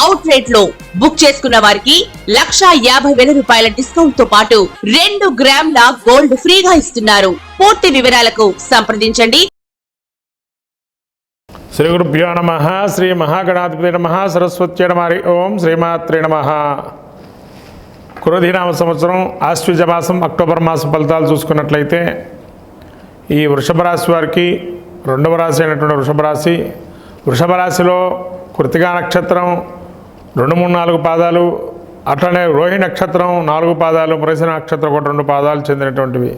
Out రేట్లో book చేసుకున్న వారికి లక్షా యాభై వేల రూపాయల డిస్కౌంట్తో పాటు రెండు గ్రాముల గోల్డ్ ఫ్రీగా ఇస్తున్నారు. పూర్తి వివరాలకు సంప్రదించండి. శ్రీ గురుభ్యో నమ శ్రీ మహాగణాధిపతి నమ సరస్వతి నమ హరి ఓం శ్రీమాత్రి నమ. క్రోధినామ సంవత్సరం ఆశ్వజ మాసం అక్టోబర్ మాసం ఫలితాలు చూసుకున్నట్లయితే ఈ వృషభ రాశి వారికి రెండవ రాశి అయినటువంటి వృషభ రాశి. వృషభ రాశిలో కృతికా నక్షత్రం రెండు మూడు నాలుగు పాదాలు అట్లనే రోహిణి నక్షత్రం నాలుగు పాదాలు మృగశిర నక్షత్రం ఒకటి రెండు పాదాలు చెందినటువంటివి.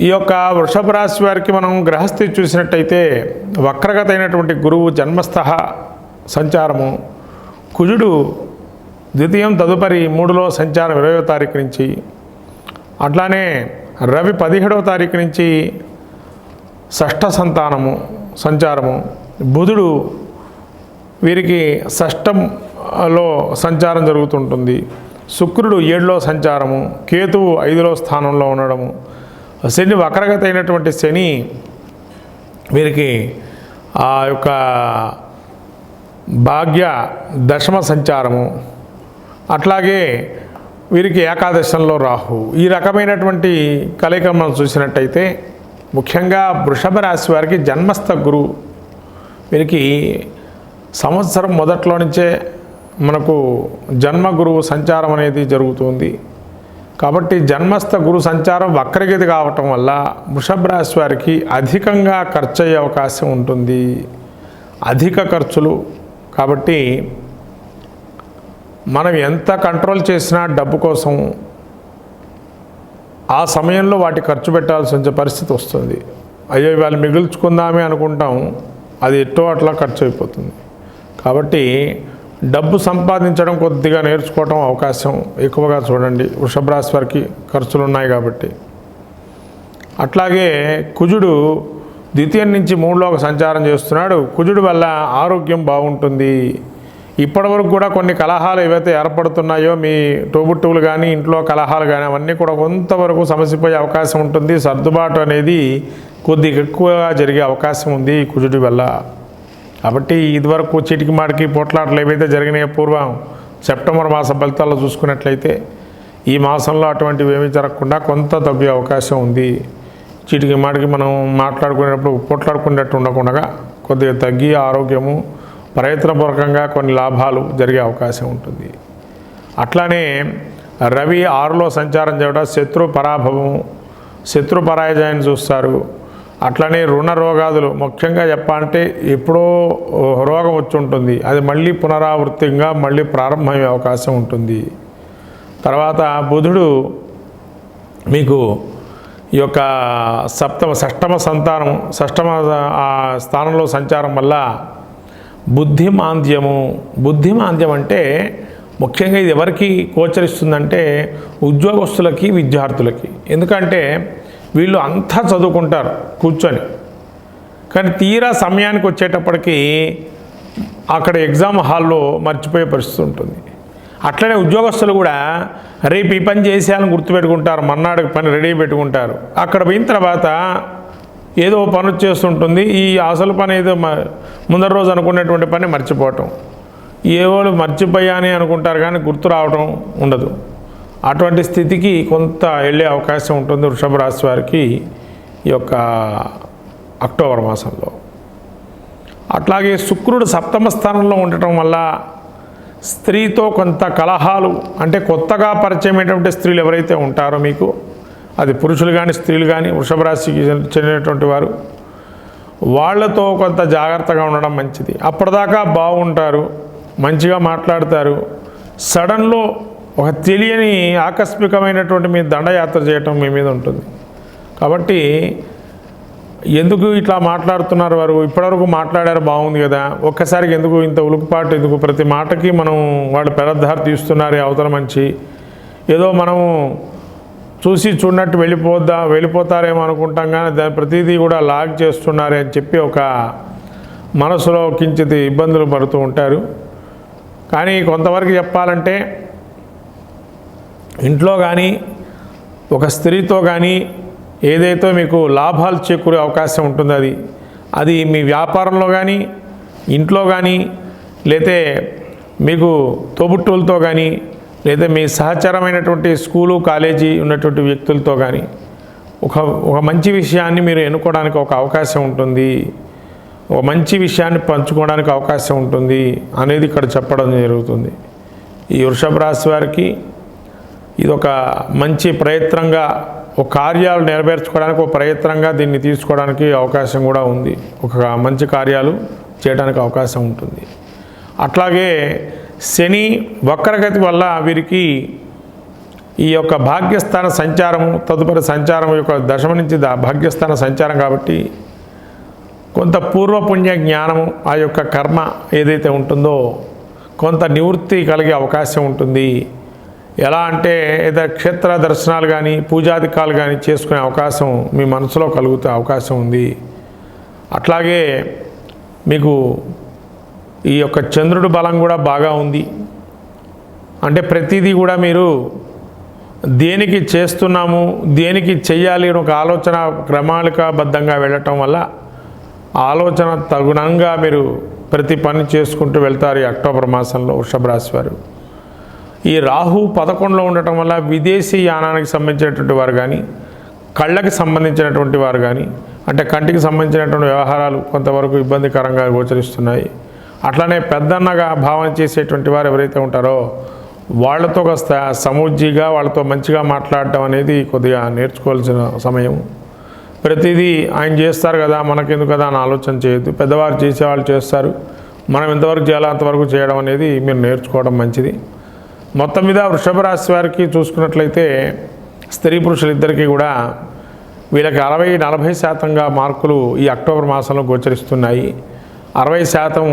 ఈ యొక్క వృషభ రాశి వారికి మనం గ్రహస్థితి చూసినట్టయితే వక్రగత అయినటువంటి గురువు జన్మస్థ సంచారము కుజుడు ద్వితీయం తదుపరి మూడులో సంచారం ఇరవయో తారీఖు నుంచి అట్లానే రవి పదిహేడవ తారీఖు నుంచి షష్ఠ సంతానము సంచారము బుధుడు వీరికి షష్టంలో సంచారం జరుగుతుంటుంది. శుక్రుడు ఏడులో సంచారము కేతువు ఐదులో స్థానంలో ఉండడము. శని వక్రగత అయినటువంటి శని వీరికి ఆ యొక్క భాగ్య దశమ సంచారము. అట్లాగే వీరికి ఏకాదశంలో రాహు. ఈ రకమైనటువంటి కలయిక మనం చూసినట్టయితే ముఖ్యంగా వృషభ రాశి వారికి జన్మస్థ గురువు వీరికి సంవత్సరం మొదట్లో నుంచే మనకు జన్మ గురువు సంచారం అనేది జరుగుతుంది. కాబట్టి జన్మస్థ గురు సంచారం వక్రగతి కావటం వల్ల వృషభ రాశి వారికి అధికంగా ఖర్చు అయ్యే అవకాశం ఉంటుంది. అధిక ఖర్చులు కాబట్టి మనం ఎంత కంట్రోల్ చేసినా డబ్బు కోసం ఆ సమయంలో వాటి ఖర్చు పెట్టాల్సి వచ్చే పరిస్థితి వస్తుంది. అయ్యో ఇవాళ మిగుల్చుకుందామే అనుకుంటాం. అది ఎట్టో అట్లా ఖర్చు అయిపోతుంది. కాబట్టి డబ్బు సంపాదించడం కొద్దిగా నేర్చుకోవటం అవకాశం ఎక్కువగా చూడండి. వృషభ రాశి వారికి ఖర్చులు ఉన్నాయి కాబట్టి. అట్లాగే కుజుడు ద్వితీయం నుంచి మూడులోకి సంచారం చేస్తున్నాడు. కుజుడు వల్ల ఆరోగ్యం బాగుంటుంది. ఇప్పటివరకు కూడా కొన్ని కలహాలు ఏవైతే ఏర్పడుతున్నాయో మీ తోబుట్టువులు కానీ ఇంట్లో కలహాలు కానీ అవన్నీ కూడా కొంతవరకు సమసిపోయే అవకాశం ఉంటుంది. సర్దుబాటు అనేది కొద్దిగా ఎక్కువగా జరిగే అవకాశం ఉంది కుజుడి వల్ల. కాబట్టి ఇదివరకు చిటికి మాటికి పోట్లాటలు ఏవైతే జరిగినాయో పూర్వం సెప్టెంబర్ మాస ఫలితాల్లో చూసుకున్నట్లయితే ఈ మాసంలో అటువంటివి ఏమీ జరగకుండా కొంత తగ్గే అవకాశం ఉంది. చీటికి మాటికి మనం మాట్లాడుకునేటప్పుడు పోట్లాడుకునేటట్టు ఉండకుండా కొద్దిగా తగ్గి ఆరోగ్యము ప్రయత్నపూర్వకంగా కొన్ని లాభాలు జరిగే అవకాశం ఉంటుంది. అట్లానే రవి ఆరులో సంచారం చేయడం శత్రు పరాభవం శత్రు పరాజయాన్ని చూస్తారు. అట్లనే రుణ రోగాదులు. ముఖ్యంగా చెప్పాలంటే ఎప్పుడో రోగం వచ్చి ఉంటుంది. అది మళ్ళీ పునరావృత్తిగా మళ్ళీ ప్రారంభమయ్యే అవకాశం ఉంటుంది. తర్వాత బుధుడు మీకు ఈ యొక్క సప్తమ షష్టమ సంతానం షష్టమ ఆ స్థానంలో సంచారం వల్ల బుద్ధిమాంద్యము బుద్ధిమాంద్యం అంటే ముఖ్యంగా ఇది ఎవరికి గోచరిస్తుందంటే ఉద్యోగస్తులకి విద్యార్థులకి. ఎందుకంటే వీళ్ళు అంతా చదువుకుంటారు కూర్చొని. కానీ తీరా సమయానికి వచ్చేటప్పటికి అక్కడ ఎగ్జామ్ హాల్లో మర్చిపోయే పరిస్థితి ఉంటుంది. అట్లనే ఉద్యోగస్తులు కూడా రేపు ఈ పని చేసేయాలని గుర్తుపెట్టుకుంటారు మన్నాడు పని రెడీ పెట్టుకుంటారు. అక్కడ పోయిన తర్వాత ఏదో పని చేస్తుంటుంది ఈ అసలు పని ఏదో ముందర రోజు అనుకునేటువంటి పని మర్చిపోవటం. ఏవో మర్చిపోయాని అనుకుంటారు కానీ గుర్తు రావటం ఉండదు. అటువంటి స్థితికి కొంత వెళ్ళే అవకాశం ఉంటుంది వృషభ రాశి వారికి ఈ యొక్క అక్టోబర్ మాసంలో. అట్లాగే శుక్రుడు సప్తమ స్థానంలో ఉండటం వల్ల స్త్రీతో కొంత కలహాలు అంటే కొత్తగా పరిచయమైనటువంటి స్త్రీలు ఎవరైతే ఉంటారో మీకు అది పురుషులు కానీ స్త్రీలు కానీ వృషభ రాశికి చెందినటువంటి వారు వాళ్ళతో కొంత జాగ్రత్తగా ఉండడం మంచిది. అప్పటిదాకా బాగుంటారు మంచిగా మాట్లాడతారు. సడన్లో ఒక తెలియని ఆకస్మికమైనటువంటి మీ దండయాత్ర చేయటం మీ మీద ఉంటుంది. కాబట్టి ఎందుకు ఇట్లా మాట్లాడుతున్నారు వారు? ఇప్పటివరకు మాట్లాడారు బాగుంది కదా. ఒక్కసారికి ఎందుకు ఇంత ఉలుకుపాటు ఎందుకు ప్రతి మాటకి మనం వాళ్ళు పెరద్దారు తీస్తున్నారు అవతల మంచి? ఏదో మనము చూసి చూడనట్టు వెళ్ళిపోద్దా వెళ్ళిపోతారేమో అనుకుంటాం కానీ దాని ప్రతిదీ కూడా లాగ్ చేస్తున్నారే అని చెప్పి ఒక మనసులో కించిత్ ఇబ్బందులు పడుతూ ఉంటారు. కానీ కొంతవరకు చెప్పాలంటే ఇంట్లో కానీ ఒక స్త్రీతో కానీ ఏదైతే మీకు లాభాలు చేకూరే అవకాశం ఉంటుందో అది అది మీ వ్యాపారంలో కానీ ఇంట్లో కానీ లేతే మీకు తోబుట్టువులతో కానీ లేదా మీ సహచరమైనటువంటి స్కూలు కాలేజీ ఉన్నటువంటి వ్యక్తులతో కానీ ఒక ఒక మంచి విషయాన్ని మీరు ఎన్నుకోవడానికి ఒక అవకాశం ఉంటుంది. ఒక మంచి విషయాన్ని పంచుకోవడానికి అవకాశం ఉంటుంది అనేది ఇక్కడ చెప్పడం జరుగుతుంది. ఈ వృషభ రాశి వారికి ఇది ఒక మంచి ప్రయత్నంగా ఒక కార్యాలు నెరవేర్చుకోవడానికి ఒక ప్రయత్నంగా దీన్ని తీసుకోవడానికి అవకాశం కూడా ఉంది. ఒక మంచి కార్యాలు చేయడానికి అవకాశం ఉంటుంది. అట్లాగే శని వక్రగతి వల్ల వీరికి ఈ యొక్క భాగ్యస్థాన సంచారం తదుపరి సంచారం యొక్క దశమ నుంచి దా భాగ్యస్థాన సంచారం కాబట్టి కొంత పూర్వపుణ్య జ్ఞానము ఆ యొక్క కర్మ ఏదైతే ఉంటుందో కొంత నివృత్తి కలిగే అవకాశం ఉంటుంది. ఎలా అంటే ఏదో క్షేత్ర దర్శనాలు కానీ పూజాధికాలు కానీ చేసుకునే అవకాశం మీ మనసులో కలుగుతే అవకాశం ఉంది. అట్లాగే మీకు ఈ యొక్క చంద్రుడు బలం కూడా బాగా ఉంది. అంటే ప్రతిదీ కూడా మీరు దేనికి చేస్తున్నాము దేనికి చెయ్యాలి అని ఒక ఆలోచన క్రమాళికాబద్ధంగా వెళ్ళటం వల్ల ఆలోచన తగుణంగా మీరు ప్రతి పని చేసుకుంటూ వెళ్తారు ఈ అక్టోబర్ మాసంలో వృషభ రాశి వారు. ఈ రాహు పదకొండులో ఉండటం వల్ల విదేశీ యానానికి సంబంధించినటువంటి వారు కానీ కళ్ళకి సంబంధించినటువంటి వారు కానీ అంటే కంటికి సంబంధించినటువంటి వ్యవహారాలు కొంతవరకు ఇబ్బందికరంగా గోచరిస్తున్నాయి. అట్లనే పెద్దన్నగా భావన చేసేటువంటి వారు ఎవరైతే ఉంటారో వాళ్ళతో కాస్త సమూజ్జిగా వాళ్ళతో మంచిగా మాట్లాడటం అనేది కొద్దిగా నేర్చుకోవాల్సిన సమయం. ప్రతిదీ ఆయన చేస్తారు కదా మనకెందుకు కదా అని ఆలోచన చేయొద్దు. పెద్దవారు చేసేవాళ్ళు చేస్తారు. మనం ఎంతవరకు చేయాలో అంతవరకు చేయడం అనేది మీరు నేర్చుకోవడం మంచిది. మొత్తం మీద వృషభ రాశి వారికి చూసుకున్నట్లయితే స్త్రీ పురుషులిద్దరికీ కూడా వీళ్ళకి అరవై నలభై శాతంగా మార్కులు ఈ అక్టోబర్ మాసంలో గోచరిస్తున్నాయి. అరవై శాతం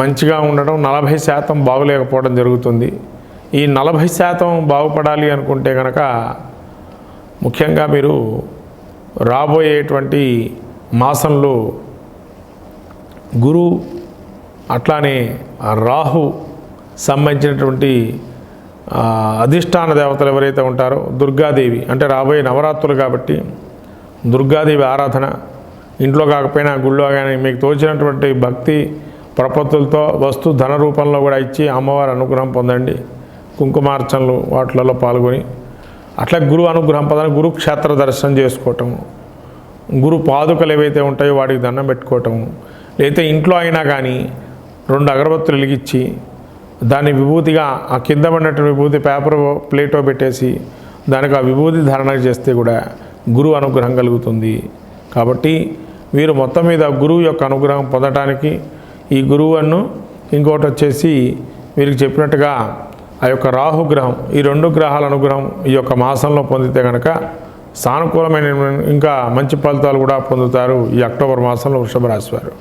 మంచిగా ఉండడం నలభై శాతం బాగులేకపోవడం జరుగుతుంది. ఈ నలభై శాతం బాగుపడాలి అనుకుంటే కనుక ముఖ్యంగా మీరు రాబోయేటువంటి మాసంలో గురు అట్లానే రాహు సంబంధించినటువంటి అధిష్టాన దేవతలు ఎవరైతే ఉంటారో దుర్గాదేవి అంటే రాబోయే నవరాత్రులు కాబట్టి దుర్గాదేవి ఆరాధన ఇంట్లో కాకపోయినా గుళ్ళో కానీ మీకు తోచినటువంటి భక్తి ప్రపత్తులతో వస్తు ధన రూపంలో కూడా ఇచ్చి అమ్మవారి అనుగ్రహం పొందండి. కుంకుమార్చనలు వాటిలలో పాల్గొని అట్లా గురు అనుగ్రహం పొందని గురుక్షేత్ర దర్శనం చేసుకోవటము గురు పాదుకలు ఏవైతే ఉంటాయో వాటికి దండం పెట్టుకోవటము లేకపోతే ఇంట్లో అయినా కానీ రెండు అగరబత్తులు వెలిగించి దాన్ని విభూతిగా ఆ కింద పడినట్టు విభూతి పేపర్ ప్లేటో పెట్టేసి దానికి ఆ విభూతి ధారణ చేస్తే కూడా గురువు అనుగ్రహం కలుగుతుంది. కాబట్టి వీరు మొత్తం మీద గురువు యొక్క అనుగ్రహం పొందటానికి ఈ గురువును ఇంకోటి వచ్చేసి వీరికి చెప్పినట్టుగా ఆ యొక్క రాహుగ్రహం ఈ రెండు గ్రహాల అనుగ్రహం ఈ యొక్క మాసంలో పొందితే కనుక సానుకూలమైన ఇంకా మంచి ఫలితాలు కూడా పొందుతారు ఈ అక్టోబర్ మాసంలో వృషభ రాశి వారు.